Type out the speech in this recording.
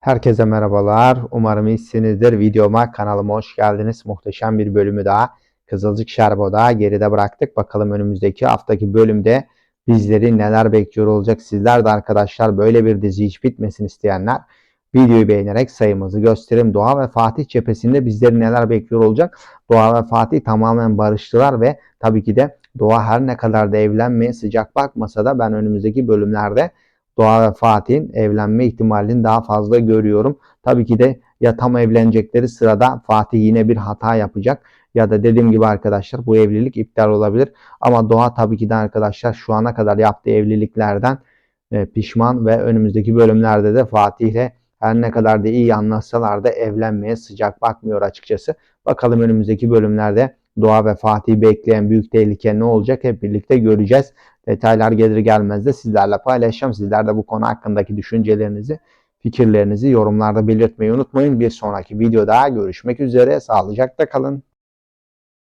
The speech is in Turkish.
Herkese merhabalar. Umarım iyisinizdir. Videoma, kanalıma hoş geldiniz. Muhteşem bir bölümü daha Kızılcık Şerbo'da geride bıraktık. Bakalım önümüzdeki haftaki bölümde bizleri neler bekliyor olacak. Sizler de arkadaşlar böyle bir dizi hiç bitmesin isteyenler videoyu beğenerek sayımızı gösterin. Doğa ve Fatih cephesinde bizleri neler bekliyor olacak. Doğa ve Fatih tamamen barıştılar ve tabii ki de Doğa her ne kadar da evlenmeye sıcak bakmasa da ben önümüzdeki bölümlerde Doğa ve Fatih'in evlenme ihtimalini daha fazla görüyorum. Tabii ki de ya tam evlenecekleri sırada Fatih yine bir hata yapacak ya da dediğim gibi arkadaşlar bu evlilik iptal olabilir. Ama Doğa tabii ki de arkadaşlar şu ana kadar yaptığı evliliklerden e, pişman ve önümüzdeki bölümlerde de Fatih'le her ne kadar da iyi anlaşsalar da evlenmeye sıcak bakmıyor açıkçası. Bakalım önümüzdeki bölümlerde Doğa ve Fatih'i bekleyen büyük tehlike ne olacak hep birlikte göreceğiz. Detaylar gelir gelmez de sizlerle paylaşacağım. Sizler de bu konu hakkındaki düşüncelerinizi, fikirlerinizi yorumlarda belirtmeyi unutmayın. Bir sonraki videoda görüşmek üzere. Sağlıcakla kalın.